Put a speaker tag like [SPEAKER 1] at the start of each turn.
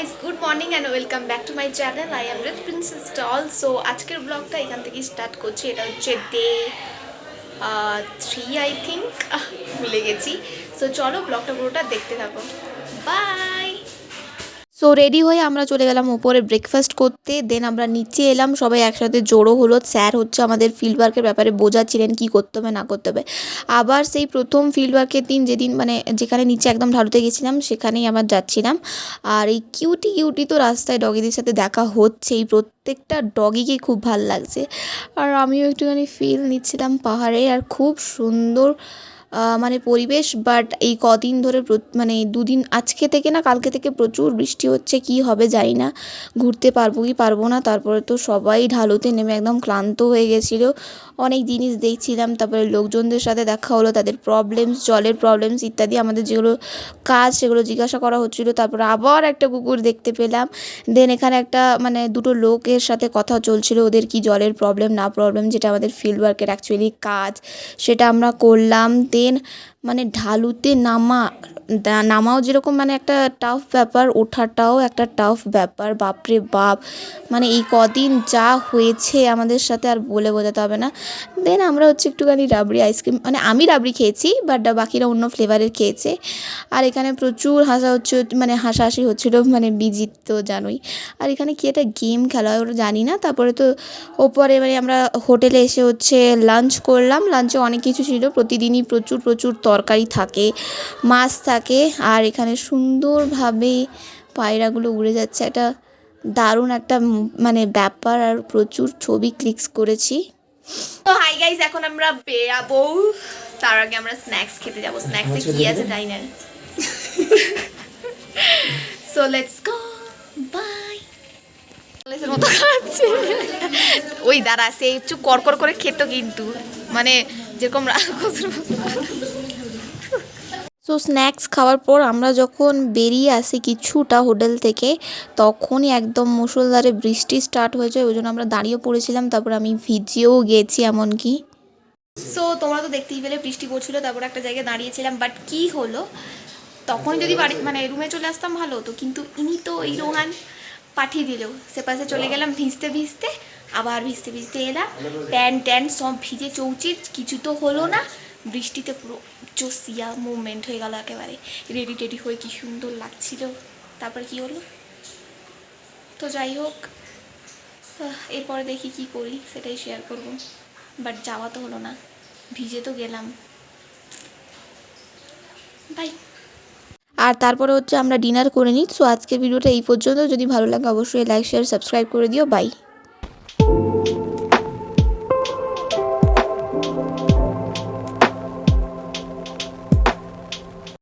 [SPEAKER 1] Welcome back to my channel I am red princess ton so আজকের ব্লগটা এখান থেকেই স্টার্ট করছি। এটা হচ্ছে ডে থ্রি আই থিঙ্ক ভুলে গেছি। সো চলো ব্লগটা পুরোটা দেখতে থাকো। বাই সো রেডি হয়ে আমরা চলে গেলাম উপরে ব্রেকফাস্ট করতে দেন আমরা নিচে এলাম, সবাই একসাথে জড়ো হলো। স্যার হচ্ছে আমাদের ফিল্ড ওয়ার্কের ব্যাপারে বোঝাচ্ছিলেন কী করতে হবে, না করতে হবে। আবার সেই প্রথম ফিল্ড ওয়ার্কের দিন যেদিন মানে যেখানে নিচে একদম ঢালুতে গেছিলাম, সেখানেই আবার যাচ্ছিলাম। আর এই কিউটি কিউটি তো রাস্তায় ডগিদের সাথে দেখা হচ্ছেই, প্রত্যেকটা ডগিকে খুব ভালো লাগছে। আর আমিও একটুখানি ফিল নিচ্ছিলাম পাহাড়ে, আর খুব সুন্দর মানে পরিবেশ বাট এই কদিন ধরে মানে দুদিন আজকে থেকে না কালকে থেকে প্রচুর বৃষ্টি হচ্ছে, কি হবে জানি না। ঘুরতে পারব কি পারব না, তারপরে তো সবাই ঢালুতে নেমে একদম ক্লান্ত হয়ে গেছিল। অনেক জিনিস দেখছিলাম, তারপরে লোকজনদের সাথে দেখা হলো, তাদের প্রবলেমস জলের প্রবলেমস ইত্যাদি, আমাদের যেগুলো কাজ, সেগুলো জিজ্ঞাসা করা হচ্ছিল। তারপরে আবার একটা কুকুর দেখতে পেলাম। দেন এখানে একটা মানে দুটো লোকের সাথে কথা চলছিল, ওদের কি জলের প্রবলেম না প্রবলেম যেটা আমাদের ফিল্ড ওয়ার্কের অ্যাকচুয়ালি কাজ, সেটা আমরা করলাম। দেন মানে ঢালুতে নামা দা- নামাও যেরকম মানে একটা টাফ ব্যাপার, ওঠাটাও একটা টাফ ব্যাপার। বাপরে বাপ! মানে এই কদিন যা হয়েছে আমাদের সাথে আর বলে বোঝাতে হবে না। দেন আমরা হচ্ছে একটুখানি রাবড়ি আইসক্রিম মানে আমি রাবড়ি খেয়েছি বাট বাকিরা অন্য ফ্লেভারের খেয়েছে। আর এখানে প্রচুর হাসা হচ্ছে মানে হাসাহাসি হচ্ছিল মানে বিজিত তো জানোই। আর এখানে কি একটা গেম খেলা হয়, ওটা জানি না। তারপরে তো ওপরে মানে আমরা হোটেলে এসে হচ্ছে লাঞ্চ করলাম। লাঞ্চে অনেক কিছু ছিল, প্রতিদিনই প্রচুর প্রচুর তরকারি থাকে, মাছ থাকে আর এখানে সুন্দরভাবে পায়রাগুলো উড়ে যাচ্ছে। একটা দারুণ একটা মানে ব্যাপার আর প্রচুর ছবি ক্লিকস করেছি। তো হাই গাইজ এখন আমরা বেরাবো তার আগে আমরা স্ন্যাক্স খেতে যাব। স্ন্যাক্সে কি আছে জানি না। সো লেটস গো বাই মতো খাচ্ছে ওই দাঁড়া সে একটু কড়কড় করে খেত কিন্তু। মানে যেরকম রাক্ষসের মতো সো স্ন্যাক্স খাওয়ার পর আমরা যখন বেরিয়ে আসি কিছুটা হোটেল থেকে তখনই একদম মুষলধারে বৃষ্টি স্টার্ট হয়ে যায়। ওই জন্য আমরা দাঁড়িয়ে পড়েছিলাম তারপর আমি ভিজেও গেছি এমনকি। সো তোমরা তো দেখতেই পেলে বৃষ্টি পড়ছিল তারপর একটা জায়গায় দাঁড়িয়েছিলাম। বাট কি হলো? তখন যদি বাড়ি মানে রুমে চলে আসতাম ভালো হতো কিন্তু ইনি তো এই রোহান পাঠিয়ে দিল। সে পাশে চলে গেলাম ভিজতে ভিজতে আবার ভিজতে ভিজতে এলাম। প্যান্ট ট্যান্ট সব ভিজে চৌচির কিছু তো হলো না। বৃষ্টিতে পুরো চষিয়া মুভমেন্ট হয়ে গেল একেবারে। রেডি টেডি হয়ে কি সুন্দর লাগছিল। তারপর কি হলো? তো যাই হোক এরপরে দেখি কি করি, সেটাই শেয়ার করব। বাট যাওয়া তো হলো না, ভিজে তো গেলাম। বাই আর তারপরে হচ্ছে আমরা ডিনার করে নিই। সো আজকের ভিডিওটা এই পর্যন্ত। যদি ভালো লাগে অবশ্যই লাইক শেয়ার সাবস্ক্রাইব করে দিও। বাই